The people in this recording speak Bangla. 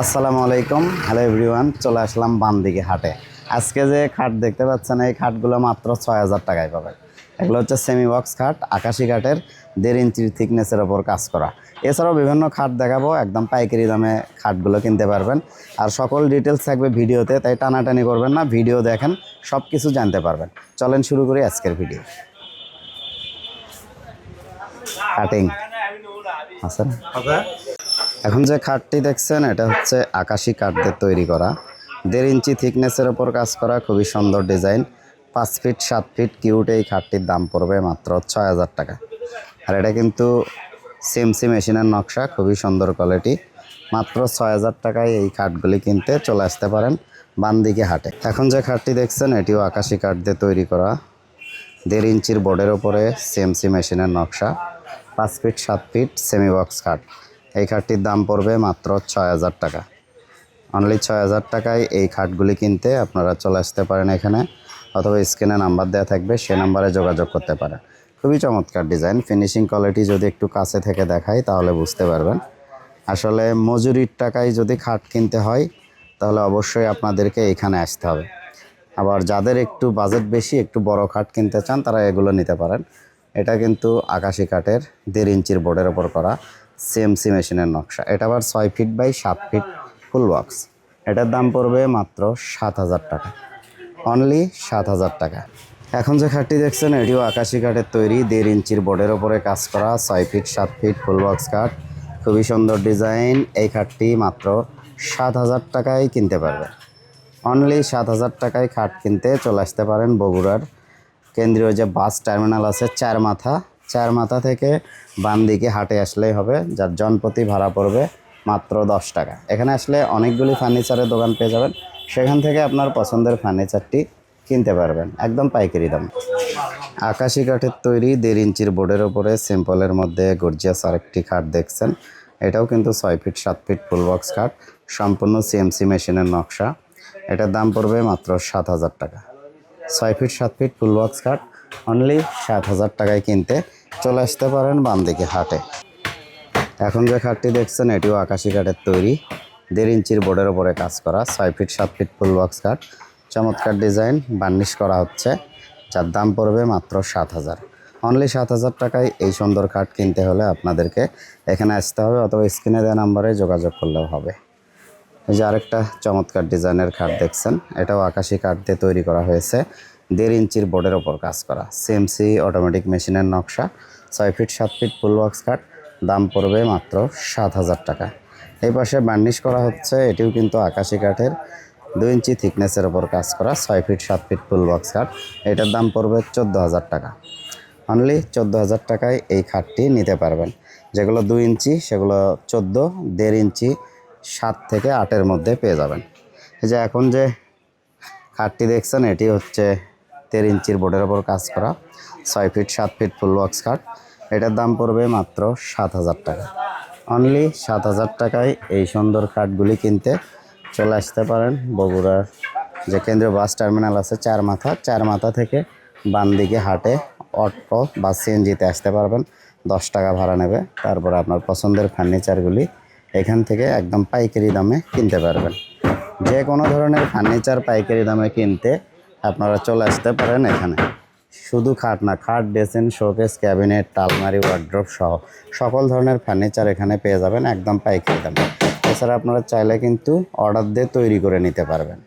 আসসালামু আলাইকুম হ্যালো এভরিওয়ান চলে আসলাম বামদিকে হাটে। আজকে যে খাট দেখতে পাচ্ছেন এই খাটগুলো মাত্র ছয় হাজার টাকায় পাবেন। এগুলো হচ্ছে সেমি বক্স খাট আকাশি খাটের দেড় ইঞ্চির থিকনেসের ওপর কাজ করা। এছাড়াও বিভিন্ন খাট দেখাবো একদম পাইকারি দামে খাটগুলো কিনতে পারবেন। আর সকল ডিটেলস থাকবে ভিডিওতে তাই টানাটানি করবেন না ভিডিও দেখেন সব কিছু জানতে পারবেন। চলেন শুরু করি আজকের ভিডিও। কাটিং আচ্ছা এখন যে খাটটি দেখছেন, এটা হচ্ছে আকাশি কাঠ দিয়ে তৈরি করা। দেড় ইঞ্চি থিকনেসের ওপর কাজ করা, খুবই সুন্দর ডিজাইন। পাঁচ ফিট, সাত ফিট কিউট এই খাটটির দাম পড়বে মাত্র ছয় হাজার টাকা। আর এটা কিন্তু সিএমসি মেশিনের নকশা, খুবই সুন্দর কোয়ালিটি। মাত্র ছয় হাজার টাকায় এই খাটগুলি কিনতে চলে আসতে পারেন বানদিকে হাটে। এখন যে খাটটি দেখছেন, এটিও আকাশি কাঠ দিয়ে তৈরি করা। দেড় ইঞ্চির বোর্ডের ওপরে সিএমসি মেশিনের নকশা। পাঁচ ফিট, সাত ফিট সেমি বক্স খাট। এই খাটটির দাম পড়বে মাত্র ছয় হাজার টাকা। অনলি ছয় হাজার টাকায় এই খাটগুলি কিনতে আপনারা চলে আসতে পারেন এখানে অথবা স্ক্রিনে নাম্বার দেওয়া থাকবে, সে নাম্বারে যোগাযোগ করতে পারেন। খুবই চমৎকার ডিজাইন ফিনিশিং কোয়ালিটি যদি একটু কাছে থেকে দেখাই তাহলে বুঝতে পারবেন। আসলে মজুরির টাকায় যদি খাট কিনতে হয়, তাহলে অবশ্যই আপনাদেরকে এখানে আসতে হবে। আবার যাদের একটু বাজেট বেশি, একটু বড় খাট কিনতে চান, তারা এগুলো নিতে পারেন। এটা কিন্তু আকাশি কাঠের দেড় ইঞ্চির বোর্ডের ওপর করা। সিএমসি মেশিনের নকশা। এটা আবার ছয় ফিট বাই সাত ফিট ফুল বক্স। এটার দাম পড়বে মাত্র সাত হাজার টাকা। অনলি সাত হাজার টাকা। এখন যে খাটটি দেখছেন, এটিও আকাশি কাঠের তৈরি। দেড় ইঞ্চির বোর্ডের ওপরে কাজ করা, ছয় ফিট, সাত ফিট ফুল বক্স কাঠ। খুবই সুন্দর ডিজাইন। এই খাটটি মাত্র সাত হাজার টাকায় কিনতে পারবে। অনলি সাত হাজার টাকায় খাট কিনতে চলে আসতে পারেন বগুড়ার কেন্দ্রীয় যে বাস টার্মিনাল আছে, চার মাথা চার মাথা থেকে বাম দিকে হাটে আসলেই হবে, যার জনপ্রতি ভাড়া পড়বে মাত্র দশ টাকা। এখানে আসলে অনেকগুলি ফার্নিচারের দোকান পেয়ে যাবেন, সেখান থেকে আপনার পছন্দের ফার্নিচারটি কিনতে পারবেন, একদম পাইকারি দাম। আকাশি কাঠের তৈরি দেড় ইঞ্চির বোর্ডের ওপরে সিম্পলের মধ্যে গর্জিয়াস আরেকটি খাট দেখছেন। এটাও কিন্তু ছয় ফিট, সাত ফিট ফুল বক্স খাট, সম্পূর্ণ সিএমসি মেশিনের নকশা। এটার দাম পড়বে মাত্র সাত হাজার টাকা। ছয় ফিট, সাত ফিট ফুল বক্স খাট অনলি সাত হাজার টাকায় কিনতে চলে আসতে পারেন বাম দিকে হাটে এখন যে খাটটি দেখছেন, এটিও আকাশি কাঠের তৈরি। দেড় ইঞ্চির বোর্ডের ওপরে কাজ করা, ছয় ফিট, সাত ফিট ফুল বক্স কাঠ। চমৎকার ডিজাইন, বার্নিশ করা হচ্ছে। যার দাম পড়বে মাত্র সাত হাজার। অনলি সাত হাজার টাকায় এই সুন্দর খাট কিনতে হলে আপনাদেরকে এখানে আসতে হবে অথবা স্ক্রিনে দেওয়া নাম্বারে যোগাযোগ করলেও হবে। এই যে আরেকটা চমৎকার ডিজাইনের খাট দেখছেন, এটাও আকাশি কাঠ দিয়ে তৈরি করা হয়েছে। দেড় ইঞ্চির বোর্ডের ওপর কাজ করা। সিএমসি অটোমেটিক মেশিনের নকশা, ছয় ফিট সাত ফিট ফুল বক্স কাঠ দাম পড়বে মাত্র সাত হাজার টাকা। এই পাশে বার্নিশ করা হচ্ছে, এটিও কিন্তু আকাশি কাঠের। দুই ইঞ্চি থিকনেসের ওপর কাজ করা, ছয় ফিট সাত ফিট ফুল বক্স কাঠ এটার দাম পড়বে চোদ্দ হাজার টাকা। অনলি চোদ্দ হাজার টাকায় এই খাটটি নিতে পারবেন। যেগুলো দুই ইঞ্চি, সেগুলো চোদ্দ, দেড় ইঞ্চি, সাত থেকে আটের মধ্যে পেয়ে যাবেন। এই যে এখন যে খাটটি দেখছেন, এটি হচ্ছে দেড় ইঞ্চির বোর্ডের ওপর কাজ করা ছয় ফিট সাত ফিট ফুল বক্স কাট এটার দাম পড়বে মাত্র সাত হাজার টাকা। অনলি সাত হাজার টাকায় এই সুন্দর খাটগুলি কিনতে চলে আসতে পারেন বগুড়ার যে কেন্দ্রীয় বাস টার্মিনাল আছে চার মাথা। চার মাথা থেকে বাম দিকে হাটে অটো বা সিএনজিতে আসতে পারবেন। দশ টাকা ভাড়া নেবে। তারপরে আপনার পছন্দের ফার্নিচারগুলি এখান থেকে একদম পাইকারি দামে কিনতে পারবেন। যে কোনো ধরনের ফার্নিচার পাইকারি দামে কিনতে আপনারা চলে আসতে পারেন এখানে। শুধু খাট না, খাট ডেসিন শোকেস, ক্যাবিনেট টালমারি ওয়ার্ড্রপ সহ সকল ধরনের ফার্নিচার এখানে পেয়ে যাবেন, একদম পাইকারি দামে। এছাড়া আপনারা চাইলে কিন্তু অর্ডার দিয়ে তৈরি করে নিতে পারবেন।